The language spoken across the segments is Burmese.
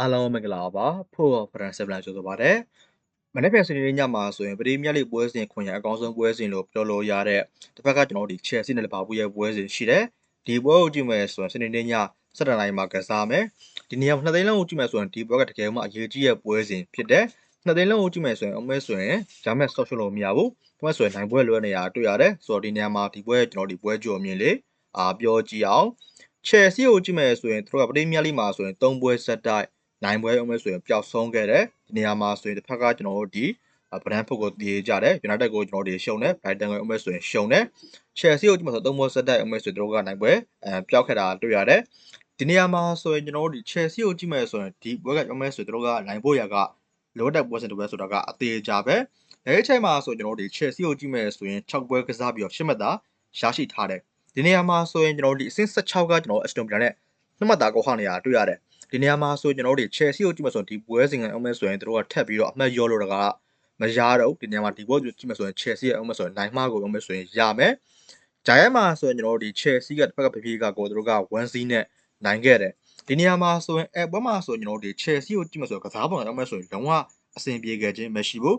အားလုံးမင်္ဂလာပါဖို့ဖရန်ဆက်ပလန်ဆိုဆိုပါတယ်မနေ့ပြန်စနေနေ့ညမှာဆိုရင်ပရီးမီးယားလိပွဲစဉ်ခွင့်ရအကောင်းဆုံးပွဲစဉ်လို့ပြောလို့ရတဲ့တစ်ဖက်ကကျွန်တော်ဒီ Chelsea နဲ့လီဗာပူးရဲ့ပွဲစဉ်ရှိတယ်ဒီပွဲကိုကြည့်မယ်ဆိုရင်စနေနေ့ည7:00နာရီမှာကစားမယ်ဒီနေရာနှစ်သိန်းလုံးကိုကြည့်မယ်ဆိုရင်ဒီပွဲကတကယ်မှအရေးကြီးရဲ့ပွဲစဉ်ဖြစ်တယ်နှစ်သိန်းလုံးကိုကြည့်မယ်ဆိုရင်အမဲဆိုရင်ဂျာမက်ဆော့ရှလို့မရဘူး။ပွဲဆိုရင်နိုင်ပွဲလွဲနေရတွေ့ရတယ်။ဆိုတော့ဒီနေရာမှာဒီပွဲကျွန်တော်ဒီပွဲကြော်မြင်လေအာပြောကြည့်အောင်။ Chelsea ကိုကြည့်မယ်ဆိုရင်သူတို့ကပရီးမီးယားလိမှာဆိုရင်3ပွဲဆက်တိုက် နိုင်ပွဲအောင်မဲ့ဆိုရင်ပျောက်ဆုံးခဲ့တယ်ဒီနေရာမှာဆိုရင်တစ်ဖက်ကကျွန်တော်တို့ဒီဗရန်ဖုတ်ကိုတည်ကြတယ် United ကိုကျွန်တော်တို့ရှုံတယ် Brighton ကိုအောင်မဲ့ဆိုရင်ရှုံတယ် Chelsea ကိုကျွန်တော်တို့သုံးပွဲဆက်တိုက်အောင်မဲ့ဆိုရင်တို့ကနိုင်ပွဲအဲပျောက်ခဲ့တာတွေ့ရတယ်ဒီနေရာမှာဆိုရင်ကျွန်တော်တို့ဒီ Chelsea ကိုကြည့်မယ်ဆိုရင်ဒီပွဲကအောင်မဲ့ဆိုရင်တို့ကနိုင်ဖို့ရကလိုတက်ပွဲစဉ်တစ်ပွဲဆိုတာကအသေးကြပဲအဲဒီချိန်မှာဆိုကျွန်တော်တို့ဒီ Chelsea ကိုကြည့်မယ်ဆိုရင်6ပွဲကစားပြီးတော့10မှတ်သာရရှိထားတယ်ဒီနေရာမှာဆိုရင်ကျွန်တော်တို့ဒီအဆင့်16ကကျွန်တော် Aston Villa နဲ့နှစ်မှတ်သာကောက်ခနေတာတွေ့ရတယ် ဒီနေရာမှာဆိုကျွန်တော်တို့ Chelsea ကိုကြည့်မှဆိုဒီပွဲစဉ်ကအုံးမဲ့ဆိုရင်တို့ကထပ်ပြီးတော့အမှတ်ရောလို့တကမရတော့ဒီနေရာမှာဒီပွဲကြည့်မှဆိုရင် Chelsea ရဲ့အုံးမဲ့ဆိုရင်နိုင်မှားကိုအုံးမဲ့ဆိုရင်ရမယ်ဂျိုင်ယက်မှာဆိုရင်ကျွန်တော်တို့ဒီ Chelsea ကတစ်ဖက်ကဖေးဖေးကကိုတို့က1-0နဲ့နိုင်ခဲ့တယ်ဒီနေရာမှာဆိုရင်အဲပွဲမှာဆိုရင်ကျွန်တော်တို့ဒီ Chelsea ကိုကြည့်မှဆိုကစားပုံအုံးမဲ့ဆိုရင်လုံးဝအဆင်ပြေခဲ့ခြင်းမရှိဘူး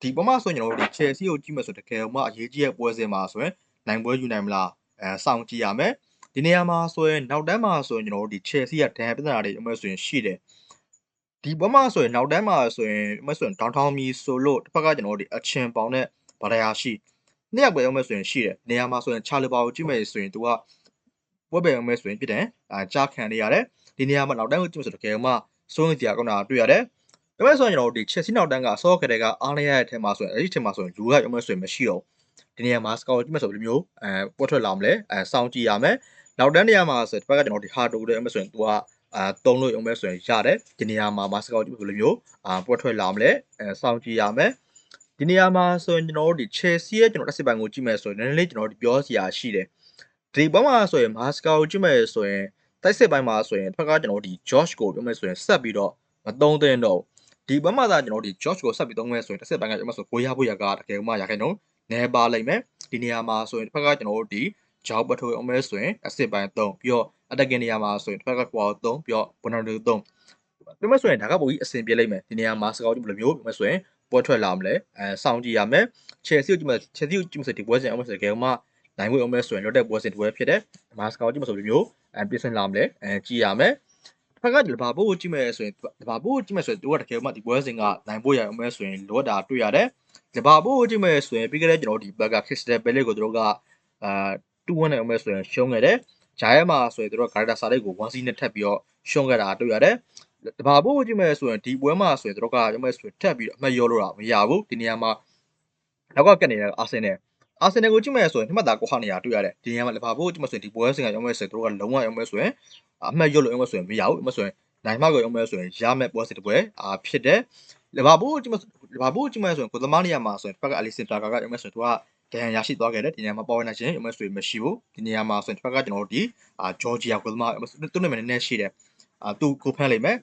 ဒီပွဲမှာဆိုရင်ကျွန်တော်တို့ဒီ Chelsea ကိုကြည့်မှဆိုတကယ်မှအရေးကြီးတဲ့ပွဲစဉ်မှာဆိုရင်နိုင်ပွဲယူနိုင်မလားအဲစောင့်ကြည့်ရမယ် ဒီနေရာမှာဆိုရင်နောက်တန်းမှာဆိုရင်ကျွန်တော်တို့ဒီ Chelsea ကဒဏ်ပြဿနာတွေအမှဆိုရင်ရှိတယ်ဒီဘက်မှာဆိုရင်နောက်တန်းမှာဆိုရင်အမှဆိုရင် downtown မီဆိုလို့တစ်ဖက်ကကျွန်တော်တို့ဒီအချင်းပေါင်နဲ့ဗဒါယာရှိနှစ်ယောက်ပဲအမှဆိုရင်ရှိတယ်နေရာမှာဆိုရင်ချာလီဘာကိုကြည့်မယ်ဆိုရင်သူကပွဲပဲအမှဆိုရင်ဖြစ်တယ်အာကြားခံနေရတယ်ဒီနေရာမှာနောက်တန်းကိုကြည့်မယ်ဆိုတကယ်မှစိုးရင်တရားကောင်းတာတွေ့ရတယ်ဒါပေမဲ့ဆိုရင်ကျွန်တော်တို့ဒီ Chelsea နောက်တန်းကအစောကတည်းကအားရရတဲ့အထက်မှာဆိုရင်အဲ့ဒီအထက်မှာဆိုရင်လူကအမှဆိုရင်မရှိတော့ဒီနေရာမှာစကောက်ကြည့်မယ်ဆိုဘယ်လိုမျိုးအဲပွက်ထွက်လာမလဲအဲစောင့်ကြည့်ရမယ် နောက်တန်းနေရာမှာဆိုဒီဘက်ကကျွန်တော်ဒီဟာတိုတဲ့အမှဆိုရင်သူကအာတုံးလို့အောင်မဲ့ဆိုရင်ရတယ်ဒီနေရာမှာမာစကောက်ကြည့်ဘယ်လိုမျိုးအာပွက်ထွက်လာမလဲအဲစောင့်ကြည့်ရမယ်ဒီနေရာမှာဆိုရင်ကျွန်တော်တို့ဒီ Chelsea ရဲ့ကျွန်တော်တက်စစ်ပိုင်းကိုကြည့်မယ်ဆိုရင်နည်းနည်းလေးကျွန်တော်တို့ပြောစရာရှိတယ်ဒီဘက်မှာဆိုရင်မာစကောကိုကြည့်မယ်ဆိုရင်တိုက်စစ်ပိုင်းမှာဆိုရင်တစ်ဖက်ကကျွန်တော်ဒီ George ကိုပြောမယ်ဆိုရင်ဆက်ပြီးတော့မသုံးသင့်တော့ဒီဘက်မှာသာကျွန်တော်ဒီ George ကိုဆက်ပြီးသုံးမယ်ဆိုရင်တစ်စစ်ပိုင်းကကျွန်တော်ဆိုကိုရဖို့ရကတကယ်မှရခိုင်တော့နဲပါလိမ့်မယ်ဒီနေရာမှာဆိုရင်တစ်ဖက်ကကျွန်တော်တို့ဒီ ဂျောက်ပထိုအောင်မဲဆိုရင်အစစ်ပိုင်း3ပြီးတော့အတက်ကင်နေရာမှာဆိုရင်တစ်ဖက်ကကွာ3ပြီးတော့ဘွန်နို3ပြမဆိုရင်ဒါကပုံကြီးအဆင်ပြေလိမ့်မယ်ဒီနေရာမှာစကောက်ဘယ်လိုမျိုးပြမဆိုရင်ပွဲထွက်လာမလဲအဲစောင့်ကြည့်ရမယ်ချယ်ဆီကိုကြည့်မယ်ချယ်ဆီကိုကြည့်မယ်ဆိုဒီပွဲစဉ်အောင်မဲဆိုကြဲမှနိုင်ဖို့အောင်မဲဆိုရင်လွတ်တဲ့ပွဲစဉ်တစ်ပွဲဖြစ်တယ်မာစကောက်ကြည့်မယ်ဆိုဘယ်လိုမျိုးအဲပြင်ဆင်လာမလဲအဲကြည့်ရမယ်ဖက်ကဒီဘာဘိုးကိုကြည့်မယ်ဆိုရင်ဒီဘာဘိုးကိုကြည့်မယ်ဆိုရင်သူကတကယ်မှဒီပွဲစဉ်ကနိုင်ဖို့ရအောင်မဲဆိုရင်လောတာတွေ့ရတယ်ဒီဘာဘိုးကိုကြည့်မယ်ဆိုရင်ပြီးခဲ့တဲ့ကျွန်တော်ဒီဘက်က Crystal Palace ကိုသူတို့ကအာ 2-1နဲ့အောင်မဲဆိုရင်ရှုံးခဲ့တယ်ဂျာရဲမှာဆိုရင်သူတို့ဂါရတာစာလိတ်ကို1-0နဲ့ထပ်ပြီးတော့ရှုံးခဲ့တာတွေ့ရတယ်တဘာဘိုးကိုကြည့်မယ်ဆိုရင်ဒီပွဲမှာဆိုရင်သူတို့ကရုံးမဲ့ဆိုရင်ထပ်ပြီးတော့အမှတ်ရောလို့တာမရဘူးဒီနေရာမှာနောက်ကကက်နေတဲ့အာဆင်နယ်အာဆင်နယ်ကိုကြည့်မယ်ဆိုရင်နှစ်မှတ်သာကိုခါနေရတွေ့ရတယ်ဒီနေရာမှာလီဗာပူးကိုကြည့်မယ်ဆိုရင်ဒီပွဲစဉ်ကရုံးမဲ့ဆိုရင်သူတို့ကလုံးဝရုံးမဲ့ဆိုရင်အမှတ်ရောလို့ရုံးမဲ့ဆိုရင်မရဘူးရုံးမဲ့ဆိုရင်နိုင်မှကိုရုံးမဲ့ဆိုရင်ရမဲ့ပွဲစဉ်တစ်ပွဲအာဖြစ်တယ်လီဗာပူးကိုကြည့်မယ်လီဗာပူးကိုကြည့်မယ်ဆိုရင်ကိုသမားနေရာမှာဆိုရင်ဖက်ကအလီစင်တာကာကရုံးမဲ့ဆိုရင်သူက ဒဏ်ရာရရှိသွားခဲ့တယ်ဒီနေရာမှာပေါ်ဝင်နိုင်ခြင်းရုံးမဲ့ဆိုရင်မရှိဘူးဒီနေရာမှာဆိုရင်ဖက်ကကျွန်တော်တို့ဒီအာဂျော်ဂျီယာကိုသမားသူ့နာမည်နည်းနည်းရှိတယ်အာသူကိုဖမ်းလိုက်မယ်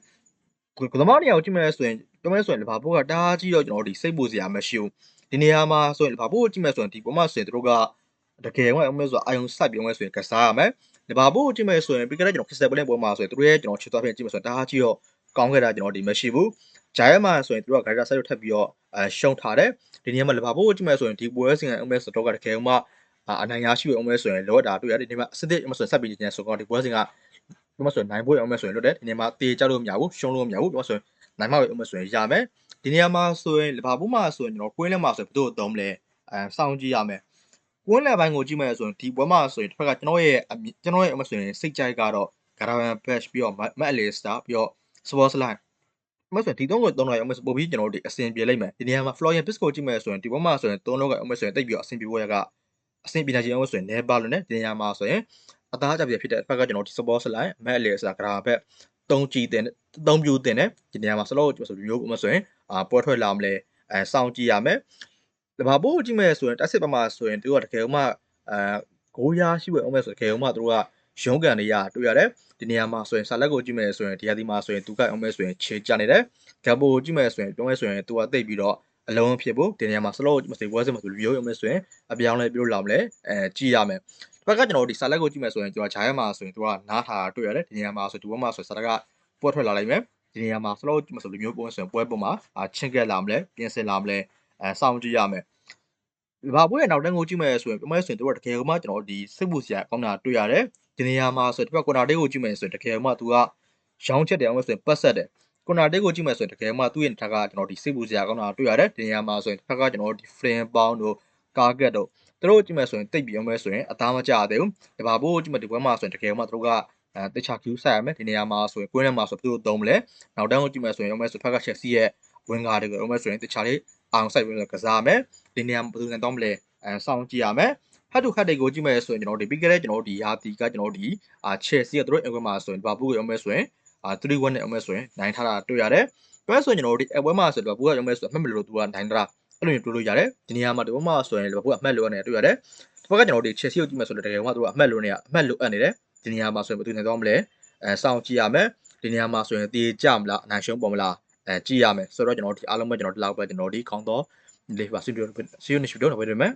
ကိုသမားနေရာကိုကြည့်မယ်ဆိုရင်ပြောမယ်ဆိုရင်လီဗာပူးကတားကြီးတော့ကျွန်တော်တို့ဒီစိတ်ပူစရာမရှိဘူးဒီနေရာမှာဆိုရင်လီဗာပူးကိုကြည့်မယ်ဆိုရင်ဒီပေါ်မှာဆိုရင်တို့ကတကယ်ဝင်အောင်မယ်ဆိုအာယုံစိုက်ပြီးအောင်မယ်ဆိုရင်ကစားရမယ်လီဗာပူးကိုကြည့်မယ်ဆိုရင်ပြီးခဲ့တဲ့ကျွန်တော်ခရစ္စတယ်ပလင်ပွဲမှာဆိုရင်တို့ရဲ့ကျွန်တော်ချစ်သွားပြင်ကြည့်မယ်ဆိုရင်တားကြီးတော့ကောင်းခဲ့တာကျွန်တော်ဒီမရှိဘူး ဂျိုင်ယက်မှာဆိုရင်တို့ကဂိုင်တာဆိုင်ကိုထပ်ပြီးတော့အဲရှုံထားတယ်ဒီနေရာမှာလီဗာပူးကိုကြည့်မယ်ဆိုရင်ဒီပွဲစဉ်အောင်မယ်ဆိုတော့ကတကယ်မှအနိုင်ရရှိအောင်မယ်ဆိုရင်လောတာတွေ့ရတယ်ဒီမှာအစစ်စ်အောင်မယ်ဆိုရင်ဆက်ပြီးကျန်ဆိုတော့ဒီပွဲစဉ်ကဒီမှာဆိုရင်နိုင်ပွဲအောင်မယ်ဆိုရင်လွတ်တယ်ဒီနေရာမှာတေးကြလို့မရဘူးရှုံးလို့မရဘူးဒီမှာဆိုရင်နိုင်မှပဲအောင်မယ်ဆိုရင်ရမယ်ဒီနေရာမှာဆိုရင်လီဗာပူးမှာဆိုရင်ကျွန်တော်ကွင်းလက်မှာဆိုရင်ဘယ်သူ့ကိုသုံးမလဲအဲစောင့်ကြည့်ရမယ်ကွင်းလက်ပိုင်းကိုကြည့်မယ်ဆိုရင်ဒီပွဲမှာဆိုရင်တစ်ဖက်ကကျွန်တော်ရဲ့ကျွန်တော်ရဲ့အမဆိုရင်စိတ်ကြိုက်ကတော့ဂါရာဗန်ဘက်ပြီးတော့မက်အလီစတာပြီးတော့စပေါ်စလိုက် မဆိုရင်ဒီသုံးကိုသုံးလိုက်အောင်မဆိုပို့ပြီးကျွန်တော်တို့ဒီအဆင်ပြေလိုက်မယ်ဒီနေရာမှာ Florian Pisco ကြည့်မယ်ဆိုရင်ဒီပွဲမှာဆိုရင်သုံးလုံးကအမဆိုရင်တိတ်ပြီးတော့အဆင်ပြေဖို့ရကအဆင်ပြေနိုင်ခြင်းအောင်ဆိုရင်နေပါလို့ねဒီနေရာမှာဆိုရင်အသားကြပြဖြစ်တဲ့ဘက်ကကျွန်တော်ဒီ support slide မက်အလီစတာဂါရာဘက်သုံးကြည့်တဲ့သုံးပြူတင်တယ်ဒီနေရာမှာ slot ဆိုမျိုးအမဆိုရင်အာပွဲထွက်လာမလဲအဲစောင့်ကြည့်ရမယ်လဘာဘိုးကြည့်မယ်ဆိုရင်တက်စစ်ပမာဆိုရင်သူကတကယ်မှအဲဂိုးရရှိဝယ်အောင်မယ်ဆိုတကယ်မှသူတို့က ရုံးကန်နေရတွေ့ရတယ်ဒီနေရာမှာဆိုရင်ဆာလက်ကိုကြည့်မယ်ဆိုရင်ဒီဟာဒီမှာဆိုရင်သူကအောင်မယ်ဆိုရင်ခြေကြနေတယ်ဂပ်ဘိုကိုကြည့်မယ်ဆိုရင်ပြောမယ်ဆိုရင်သူကတိတ်ပြီးတော့အလုံးဖြစ်ဖို့ဒီနေရာမှာ slow မစိပွဲစမှာဆိုရိုးရုံမယ်ဆိုရင်အပြောင်းလဲပြလို့လာမလဲအဲကြည့်ရမယ်ဘက်ကကျွန်တော်ဒီဆာလက်ကိုကြည့်မယ်ဆိုရင်သူကဂျာရက်မှာဆိုရင်သူကနားထားတွေ့ရတယ်ဒီနေရာမှာဆိုဒီဘက်မှာဆိုဆာလက်ကပွက်ထွက်လာလိုက်မယ်ဒီနေရာမှာ slow ကြည့်မဆိုလူမျိုးပွဲဆိုရင်ပွဲပေါ်မှာအာချင်းကက်လာမလဲပြင်ဆင်လာမလဲအဲစောင့်ကြည့်ရမယ်ဒီဘာပွဲရဲ့နောက်တန်းကိုကြည့်မယ်ဆိုရင်ပြမဲဆိုရင်တို့ကတကယ်မှကျွန်တော်ဒီစိတ်ပူစရာကောင်းတာတွေ့ရတယ် ဒီနေရာမှာဆိုရင်ဒီဘက်ကွန်နာတေးကိုကြည့်မယ်ဆိုရင်တကယ်မှသူကရောင်းချက်တယ်အောင်ဆိုရင်ပတ်ဆက်တယ်ကွန်နာတေးကိုကြည့်မယ်ဆိုရင်တကယ်မှသူ့ရဲ့ထက်ကကျွန်တော်ဒီစိတ်ပူစရာကောင်းတာတွေ့ရတယ်ဒီနေရာမှာဆိုရင်တစ်ဖက်ကကျွန်တော်ဒီ flame bound တို့ target တို့သူတို့ကြည့်မယ်ဆိုရင်တိတ်ပြီးအောင်မယ်ဆိုရင်အသားမကျသေးဘူးဒီဘာဘိုးကြည့်မယ်ဒီပွဲမှာဆိုရင်တကယ်မှသူတို့ကအဲတခြား queue ဆက်ရမယ်ဒီနေရာမှာဆိုရင်ကွင်းထဲမှာဆိုသူတို့သုံးမလဲနောက်တန်းကိုကြည့်မယ်ဆိုရင်အောင်မယ်ဆိုဖက်က Chelsea ရဲ့ဝင်ကားတွေကိုအောင်မယ်ဆိုရင်တခြားလေးအောင်ဆိုင်ပြီးတော့ကစားမယ်ဒီနေရာမှာဘယ်သူနဲ့တော့မလဲအဲစောင့်ကြည့်ရမယ် ဟတ်တူခတ်တွေကိုကြည့်မယ်ဆိုရင်ကျွန်တော်ဒီပြီးခဲ့တဲ့ကျွန်တော်ဒီဟာဒီကကျွန်တော်ဒီအာ Chelsea ကသူတို့အင်ကွင်းမှာဆိုရင်ဒီဘာဘိုးကိုအောင်မယ်ဆိုရင်အာ3-1နဲ့အောင်မယ်ဆိုရင်နိုင်ထားတာတွေ့ရတယ်ပြောဆိုရင်ကျွန်တော်တို့ဒီအပွဲမှာဆိုတော့ဘူးကရုံးမဲ့ဆိုအမှတ်မလို့သူကနိုင်တာအဲ့လိုမျိုးတွေ့လို့ရတယ်ဒီနေရာမှာဒီဘက်မှာဆိုရင်ဘူးကအမှတ်လို့နေတွေ့ရတယ်ဒီဘက်ကကျွန်တော်တို့ Chelsea ကိုကြည့်မယ်ဆိုတော့တကယ်ကသူကအမှတ်လို့နေအမှတ်လို့အပ်နေတယ်ဒီနေရာမှာဆိုရင်ဘယ်သူနိုင်တော့မလဲအဲစောင့်ကြည့်ရမယ်ဒီနေရာမှာဆိုရင်တေးကြမလားအနိုင်ရှုံးပေါ်မလားအဲကြည့်ရမယ်ဆိုတော့ကျွန်တော်ဒီအားလုံးပဲကျွန်တော်ဒီလောက်ပဲကျွန်တော်ဒီခေါင်းတော့လေးပါဆွေးနွေးဆွေးနွေးရှိတော့ပဲတွေ့မယ်